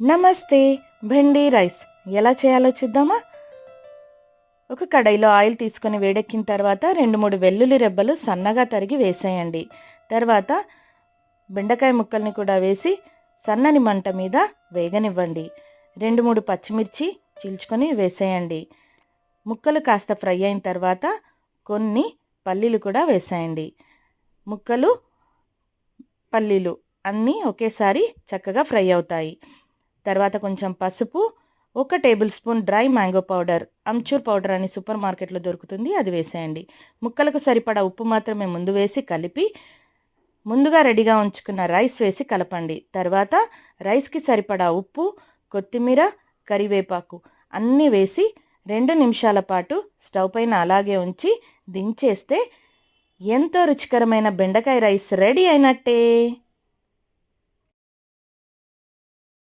నమస్తే భెండీ రైస్. ఎలా చేయాలో చూద్దామా? ఒక కడాయిలో ఆయిల్ తీసుకొని వేడెక్కిన తర్వాత రెండు మూడు వెల్లుల్లి రెబ్బలు సన్నగా తరిగి వేసేయండి. తర్వాత బెండకాయ ముక్కల్ని కూడా వేసి సన్నని మంట మీద వేగనివ్వండి. రెండు మూడు పచ్చిమిర్చి చీల్చుకొని వేసేయండి. ముక్కలు కాస్త ఫ్రై అయిన తర్వాత కొన్ని పల్లీలు కూడా వేసేయండి. ముక్కలు పల్లీలు అన్నీ ఒకేసారి చక్కగా ఫ్రై అవుతాయి. తర్వాత కొంచెం పసుపు ఒక table spoon dry mango powder. Amchur powder అని సూపర్ మార్కెట్లో దొరుకుతుంది అది వేసేయండి. ముక్కలకు సరిపడా ఉప్పు మాత్రమే ముందు వేసి కలిపి ముందుగా రెడీగా ఉంచుకున్న రైస్ వేసి కలపండి. తర్వాత రైస్కి సరిపడా ఉప్పు కొత్తిమీర కరివేపాకు అన్నీ వేసి రెండు నిమిషాల పాటు స్టవ్ పైన అలాగే ఉంచి దించేస్తే ఎంతో రుచికరమైన బెండకాయ రైస్ రెడీ అయినట్టే.